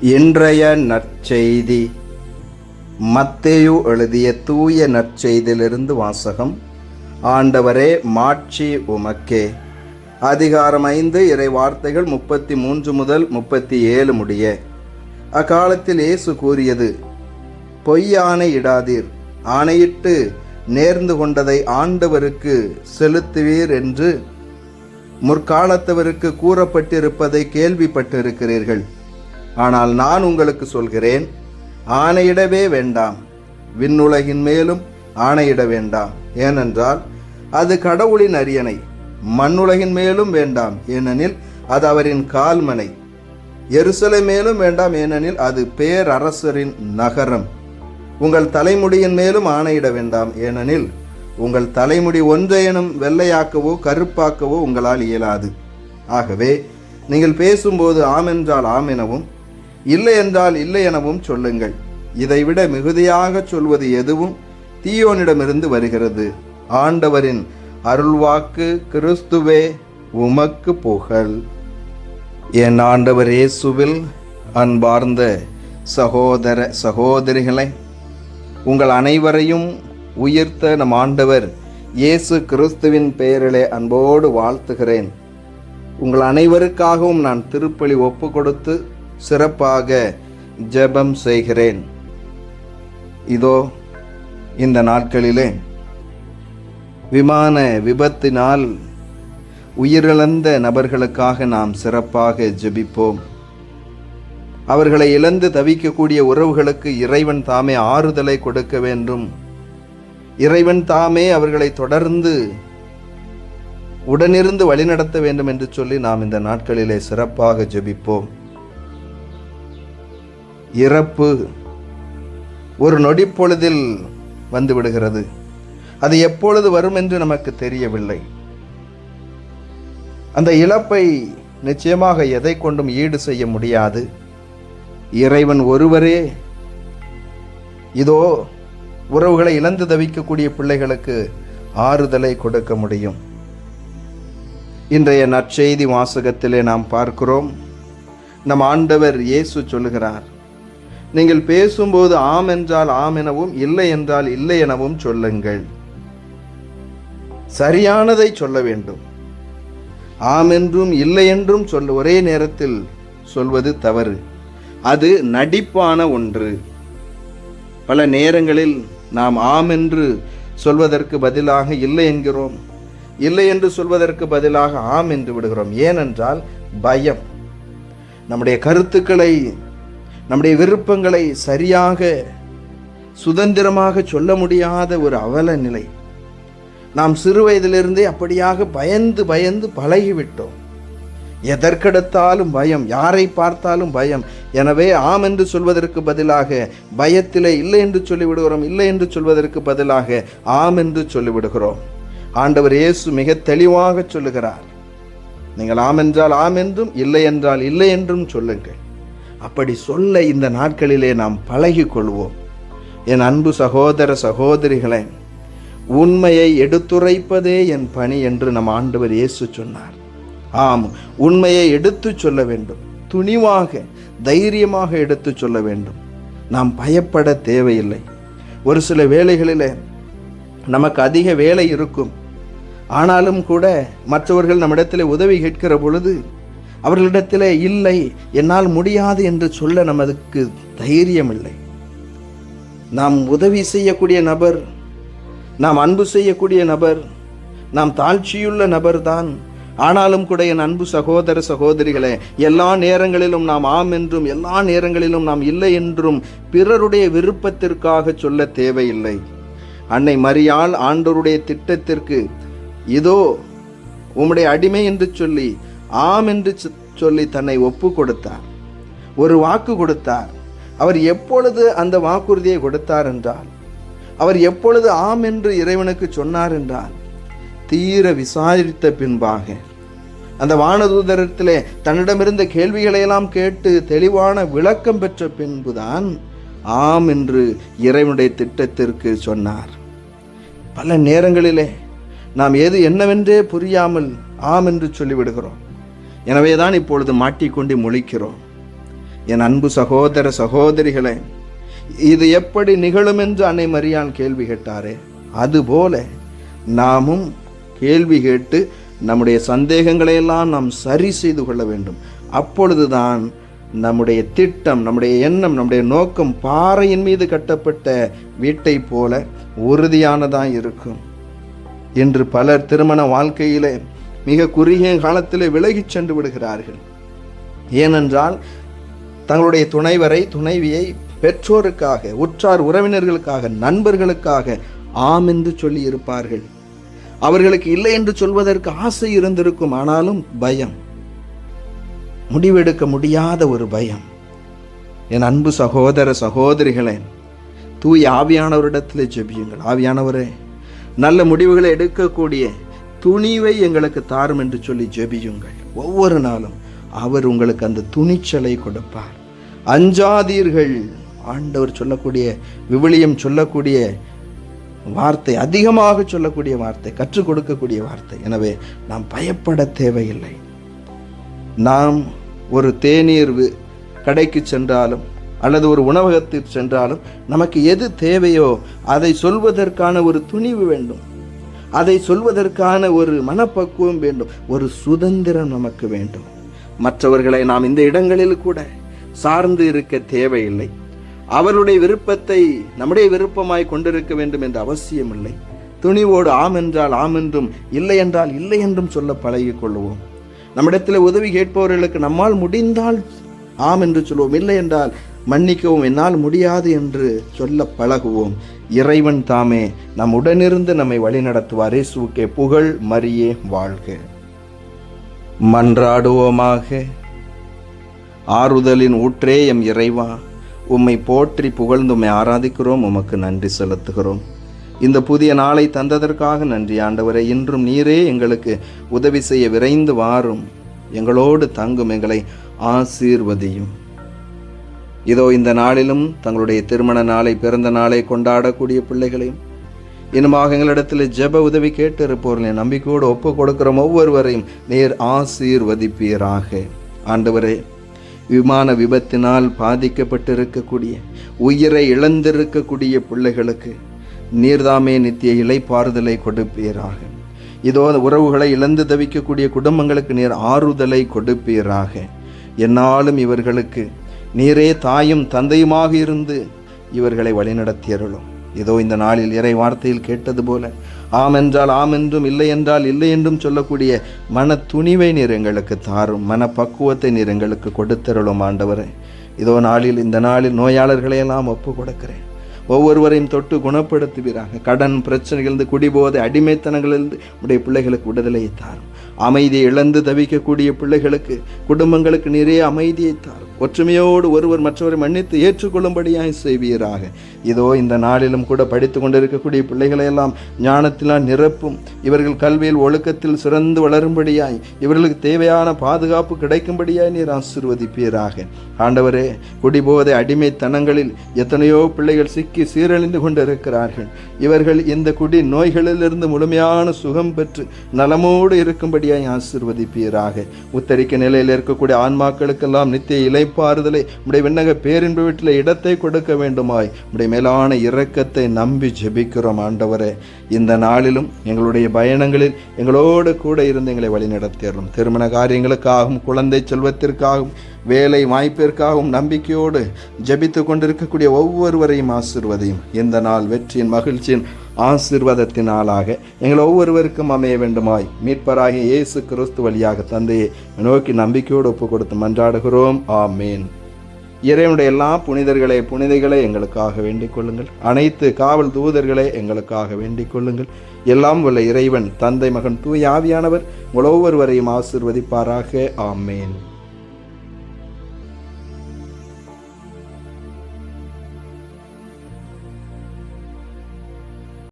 இன்றைய நற்செய்தி. மத்தேயு எழுதிய தூய நற்செய்தியிலிருந்து வாசகம். ஆண்டவரே மாட்சி உமக்கே. அதிகாரம் ஐந்து இறை வார்த்தைகள் முப்பத்தி மூன்று முதல் முப்பத்தி ஏழு முடிய. அக்காலத்தில் இயேசு கூறியது பொய்யானை இடாதீர். ஆணையிட்டு நேர்ந்து கொண்டதை ஆண்டவருக்கு செலுத்துவீர் என்று முற்காலத்தவருக்கு கூறப்பட்டிருப்பதை கேள்விப்பட்டிருக்கிறீர்கள். ஆனால் நான் உங்களுக்கு சொல்கிறேன் ஆணையிடவே வேண்டாம். விண்ணுலகின் மேலும் ஆணையிட வேண்டாம். ஏனென்றால் அது கடவுளின் அரியணை மண்ணுலகின் மேலும் வேண்டாம். ஏனெனில் அது அவரின் கால்மனை. எருசலை மேலும் வேண்டாம். ஏனெனில் அது பேரரசரின் நகரம். உங்கள் தலைமுடியின் மேலும் ஆணையிட வேண்டாம். ஏனெனில் உங்கள் தலைமுடி ஒன்றையனும் வெள்ளையாக்கவோ கருப்பாக்கவோ உங்களால் இயலாது. ஆகவே நீங்கள் பேசும்போது ஆம் என்றால் ஆம் எனவும் இல்லை என்றால் இல்லை எனவும் சொல்லுங்கள். இதைவிட மிகுதியாக சொல்வது எதுவும் தீயோனிடமிருந்து வருகிறது. ஆண்டவரின் அருள்வாக்கு கிறிஸ்துவே உமக்கு புகழ். என் ஆண்டவர் இயேசுவில் அன்பார்ந்த சகோதர சகோதரிகளை உங்கள் அனைவரையும் உயிர்த்த நம் ஆண்டவர் இயேசு கிறிஸ்துவின் பெயரிலே அன்போடு வாழ்த்துகிறேன். உங்கள் அனைவருக்காகவும் நான் திருப்பலி ஒப்பு கொடுத்து சிறப்பாக ஜெபம் செய்கிறேன். இதோ இந்த நாட்களிலே விமான விபத்தினால் உயிரிழந்த நபர்களுக்காக நாம் சிறப்பாக ஜெபிப்போம். அவர்களை இழந்து தவிக்கக்கூடிய உறவுகளுக்கு இறைவன் தாமே ஆறுதலை கொடுக்க வேண்டும். இறைவன் தாமே அவர்களை தொடர்ந்து உடனிருந்து வழிநடத்த வேண்டும் என்று சொல்லி நாம் இந்த நாட்களிலே சிறப்பாக ஜெபிப்போம். இறப்பு ஒரு நொடிப்பொழுதில் வந்து விடுகிறது அது எப்பொழுது வரும் என்று நமக்கு தெரியவில்லை. அந்த இழப்பை நிச்சயமாக எதை கொண்டும் ஈடு செய்ய முடியாது. இறைவன் ஒருவரே. இதோ உறவுகளை இழந்து தவிக்கக்கூடிய பிள்ளைகளுக்கு ஆறுதலை கொடுக்க முடியும். இன்றைய நற்செய்தி வாசகத்திலே நாம் பார்க்கிறோம். நம் ஆண்டவர் இயேசு சொல்லுகிறார் நீங்கள் பேசும்போது ஆம் என்றால் ஆம் எனவும் இல்லை என்றால் இல்லை எனவும் சொல்லுங்கள். சரியானதை சொல்ல வேண்டும். ஆம் என்றும் இல்லை என்றும் சொல் ஒரே நேரத்தில் சொல்வது தவறு. அது நடிப்பான ஒன்று. பல நேரங்களில் நாம் ஆம் என்று சொல்வதற்கு பதிலாக இல்லை என்கிறோம். இல்லை என்று சொல்வதற்கு பதிலாக ஆம் என்று விடுகிறோம். ஏனென்றால் பயம். நம்முடைய கருத்துக்களை நம்முடைய விருப்பங்களை சரியாக சுதந்திரமாக சொல்ல முடியாத ஒரு அவல நிலை. நாம் சிறு வயதிலிருந்தே அப்படியாக பயந்து பயந்து பழகிவிட்டோம். எதற்கெடுத்தாலும் பயம் யாரை பார்த்தாலும் பயம். எனவே ஆம் என்று சொல்வதற்கு பதிலாக பயத்திலே இல்லை என்று சொல்லிவிடுகிறோம் இல்லை என்று சொல்வதற்கு பதிலாக ஆம் என்று சொல்லிவிடுகிறோம். ஆண்டவர் இயேசு மிக தெளிவாக சொல்லுகிறார். நீங்கள் ஆம் என்றால் ஆம் என்றும் இல்லை என்றால் இல்லை என்றும் சொல்லுங்கள். அப்படி சொல்ல இந்த நாட்களிலே நாம் பழகி கொள்வோம் என் அன்பு சகோதர சகோதரிகளை உண்மையை எடுத்துரைப்பதே என் பணி என்று நம் ஆண்டவர் இயேசு சொன்னார். ஆம் உண்மையை எடுத்து சொல்ல வேண்டும். துணிவாக தைரியமாக எடுத்து சொல்ல வேண்டும். நாம் பயப்பட தேவையில்லை. ஒரு சில வேலைகளில் நமக்கு அதிக வேலை இருக்கும். ஆனாலும் கூட மற்றவர்கள் நம்மிடத்தில் உதவி கேட்கிற பொழுது அவர்களிடத்தில் இல்லை என்னால் முடியாது என்று சொல்ல நமக்கு தைரியம் இல்லை நாம் உதவி செய்யக்கூடிய நபர் நாம் அன்பு செய்யக்கூடிய நபர் நாம் தாழ்ச்சியுள்ள நபர்தான். ஆனாலும் கூட என் அன்பு சகோதர சகோதரிகளே எல்லா நேரங்களிலும் நாம் ஆம் என்றும் எல்லா நேரங்களிலும் நாம் இல்லை என்றும் பிறருடைய விருப்பத்திற்காக சொல்ல தேவையில்லை. அன்னை மரியாள் ஆண்டோருடைய திட்டத்திற்கு இதோ உம்முடைய அடிமை என்று சொல்லி ஆம் என்று சொல்லி தன்னை ஒப்பு கொடுத்தார். ஒரு வாக்கு கொடுத்தார். அவர் எப்பொழுது அந்த வாக்குறுதியை கொடுத்தார் என்றால் அவர் எப்பொழுது ஆம் என்று இறைவனுக்கு சொன்னார் என்றால் தீர விசாரித்த பின்பாக அந்த வானதூதரத்திலே தன்னிடமிருந்த கேள்விகளையெல்லாம் கேட்டு தெளிவான விளக்கம் பெற்ற பின்புதான் ஆம் என்று இறைவனுடைய திட்டத்திற்கு சொன்னார். பல நேரங்களிலே நாம் எது என்னவென்றே புரியாமல் ஆம் என்று சொல்லிவிடுகிறோம். எனவேதான் இப்பொழுது மாட்டிக்கொண்டு முழிக்கிறோம். என் அன்பு சகோதர சகோதரிகளே இது எப்படி நிகழும் என்று அன்னை மரியான் கேள்வி கேட்டாரே. அதுபோல நாமும் கேள்வி கேட்டு நம்முடைய சந்தேகங்களை எல்லாம் நாம் சரி செய்து கொள்ள வேண்டும். அப்பொழுதுதான் நம்முடைய திட்டம் நம்முடைய எண்ணம் நம்முடைய நோக்கம் பாறையின் மீது கட்டப்பட்ட வீட்டை போல உறுதியானதாக இருக்கும். இன்று பலர் திருமண வாழ்க்கையிலே மிக குறுகிய காலத்தில் விலகிச் சென்று விடுகிறார்கள். ஏனென்றால் தங்களுடைய துணைவரை துணைவியை பெற்றோருக்காக உற்றார் உறவினர்களுக்காக நண்பர்களுக்காக ஆம் என்று சொல்லி இருப்பார்கள். அவர்களுக்கு இல்லை என்று சொல்வதற்கு ஆசை இருந்திருக்கும் ஆனாலும் பயம். முடிவெடுக்க முடியாத ஒரு பயம். என் அன்பு சகோதர சகோதரிகளே தூய் ஆவியானவரிடத்தில் ஜெபியுங்கள். ஆவியானவரே நல்ல முடிவுகளை எடுக்கக்கூடிய துணிவை எங்களுக்கு தாரும் என்று சொல்லி ஜெபியுங்கள். ஒவ்வொரு நாளும் அவர் உங்களுக்கு அந்த துணிச்சலை கொடுப்பார். அஞ்சாதீர்கள். ஆண்டவர் சொல்லக்கூடிய விவிலியம் சொல்லக்கூடிய வார்த்தை அதிகமாக சொல்லக்கூடிய வார்த்தை கற்றுக் கொடுக்கக்கூடிய வார்த்தை. எனவே நாம் பயப்பட தேவையில்லை. நாம் ஒரு தேநீர் கடைக்கு சென்றாலும் அல்லது ஒரு உணவகத்திற்கு சென்றாலும் நமக்கு எது தேவையோ அதை சொல்வதற்கான ஒரு துணிவு வேண்டும். அதை சொல்வதற்கான ஒரு மனப்பக்குவம் வேண்டும் ஒரு சுதந்திரம் நமக்கு வேண்டும். மற்றவர்களை நாம் இந்த இடங்களில் கூட சார்ந்து இருக்க தேவையில்லை. அவருடைய விருப்பத்தை நம்முடைய விருப்பமாய் கொண்டிருக்க வேண்டும் என்ற அவசியமில்லை. துணிவோடு ஆம் என்றால் ஆம் என்றும் இல்லை என்றால் இல்லை என்றும் சொல்ல பழகிக் கொள்வோம் நம்மிடத்தில் உதவி கேட்பவர்களுக்கு நம்மால் முடிந்தால் ஆம் என்று சொல்வோம். இல்லை என்றால் மன்னிக்கவும் என்னால் முடியாது என்று சொல்ல பழகுவோம். இறைவன் தாமே நம் உடனிருந்து நம்மை வழிநடத்துவார். இயேசுக்கே புகழ் மரியே வாழ்க. மன்றாடுவோமாக. ஆறுதலின் ஊற்றே எம் இறைவா உம்மை போற்றி புகழ்ந்து உம்மை ஆராதிக்கிறோம் உமக்கு நன்றி செலுத்துகிறோம். இந்த புதிய நாளை தந்ததற்காக நன்றி ஆண்டவரை இன்றும் நீரே எங்களுக்கு உதவி செய்ய விரைந்து வாரும். எங்களோடு தங்கும் எங்களை ஆசீர்வதியும். இதோ இந்த நாளிலும் தங்களுடைய திருமண நாளை பிறந்த நாளை கொண்டாடக்கூடிய பிள்ளைகளையும் இனமாக எங்களிடத்தில் ஜெப உதவி கேட்டு இருப்பவர்களை நம்பிக்கையோடு ஒப்பு கொடுக்கிறோம் ஒவ்வொருவரையும். நேர் ஆசீர்வதிப்பீராக. ஆண்டவரே விமான விபத்தினால் பாதிக்கப்பட்டிருக்கக்கூடிய உயிரை இழந்திருக்கக்கூடிய பிள்ளைகளுக்கு நீர்தாமே நித்திய இலைப்பாறுதலை கொடுப்பீராக. இதோ உறவுகளை இழந்து தவிக்கக்கூடிய குடும்பங்களுக்கு நீர் ஆறுதலை கொடுப்பீராக. என்னாலும் இவர்களுக்கு நீரே தாயும் தந்தையுமாக இருந்து இவர்களை வழிநடத்தியருளும். இதோ இந்த நாளில் இறை வார்த்தையில் கேட்டது போல ஆம் என்றால் ஆம் என்றும் இல்லை என்றால் இல்லை என்றும் சொல்லக்கூடிய மன துணிவை நீர் எங்களுக்கு தாரும் மன பக்குவத்தை நீர் எங்களுக்கு கொடுத்தருளும் ஆண்டவரே. இதோ நாளில் இந்த நாளில் நோயாளர்களையெல்லாம் ஒப்பு கொடுக்கிறேன். ஒவ்வொருவரையும் தொட்டு குணப்படுத்துவீராக. கடன் பிரச்சனைகளிலிருந்து குடிபோதை அடிமைத்தனங்களிலிருந்து உடைய பிள்ளைகளுக்கு விடுதலையை தாரும். அமைதியை இழந்து தவிக்கக்கூடிய பிள்ளைகளுக்கு குடும்பங்களுக்கு நிறைய அமைதியை தாரும். ஒற்றுமையோடு ஒருவர் மற்றவரை மன்னித்து ஏற்றுக்கொள்ளும்படியாய் செய்வீராக. இதோ இந்த நாளிலும் கூட படித்து கொண்டிருக்கக்கூடிய பிள்ளைகளையெல்லாம் ஞானத்தினால் நிரப்பும். இவர்கள் கல்வியில் ஒழுக்கத்தில் சிறந்து வளரும்படியாய் இவர்களுக்கு தேவையான பாதுகாப்பு கிடைக்கும்படியாய் நீர் ஆசிர்வதிப்பீராக. ஆண்டவரே குடிபோதை அடிமைத்தனங்களில் எத்தனையோ பிள்ளைகள் சிக்கி சீரழிந்து கொண்டிருக்கிறார்கள். இவர்கள் இந்த குடி நோய்களிலிருந்து முழுமையான சுகம் பெற்று நலமோடு இருக்கும்படியாய் ஆசிர்வதிப்பீராக. உத்தரிக்க நிலையில் இருக்கக்கூடிய ஆன்மாக்களுக்கெல்லாம் நித்திய இலைப்பாறுதலை உடைய விண்ணக பேரின்பு வீட்டில் இடத்தை கொடுக்க வேண்டுமாய். உடைய மேலான இரக்கத்தை நம்பி ஜெபிக்கிறோம் ஆண்டவரே. இந்த நாளிலும் எங்களுடைய பயணங்களில் எங்களோடு கூட இருந்து எங்களை வழிநடத்தியறோம் திருமண காரியங்களுக்காகவும் குழந்தை செல்வத்திற்காகவும் வேலை வாய்ப்பிற்காகவும் நம்பிக்கையோடு ஜபித்து கொண்டிருக்கக்கூடிய ஒவ்வொருவரையும் ஆசிர்வதையும். இந்த நாள் வெற்றியின் மகிழ்ச்சியின் ஆசிர்வாதத்தின் எங்கள் ஒவ்வொருவருக்கும் அமைய வேண்டுமாய் மீட்பராகிய இயேசு கிறிஸ்து வழியாக தந்தையை நோக்கி நம்பிக்கையோடு ஒப்பு கொடுத்து மன்றாடுகிறோம். ஆமேன். இறைவனுடைய எல்லா புனிதர்களே புனிதைகளை எங்களுக்காக வேண்டிக் கொள்ளுங்கள். அனைத்து காவல் தூதர்களை எங்களுக்காக வேண்டிக் கொள்ளுங்கள். எல்லாம் உள்ள இறைவன் தந்தை மகன் தூய் ஆவியானவர் உங்கள் ஒவ்வொருவரையும் ஆசிர்வதிப்பாராக. ஆமேன்.